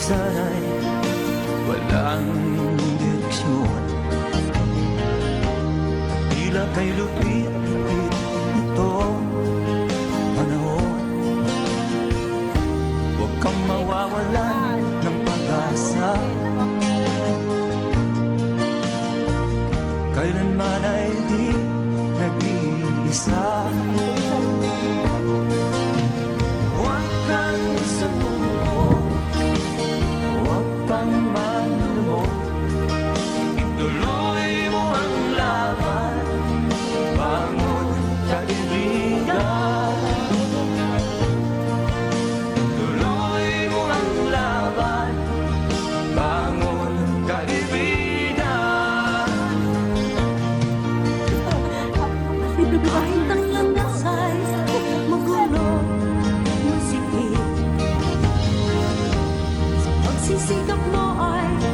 sana'y walang direksyon. Tila kay lupit-lupit ito panahon. Huwag kang mawawalan ng pag-asa. Kailanman ay di nag-iisa. Pagsisikap mo ay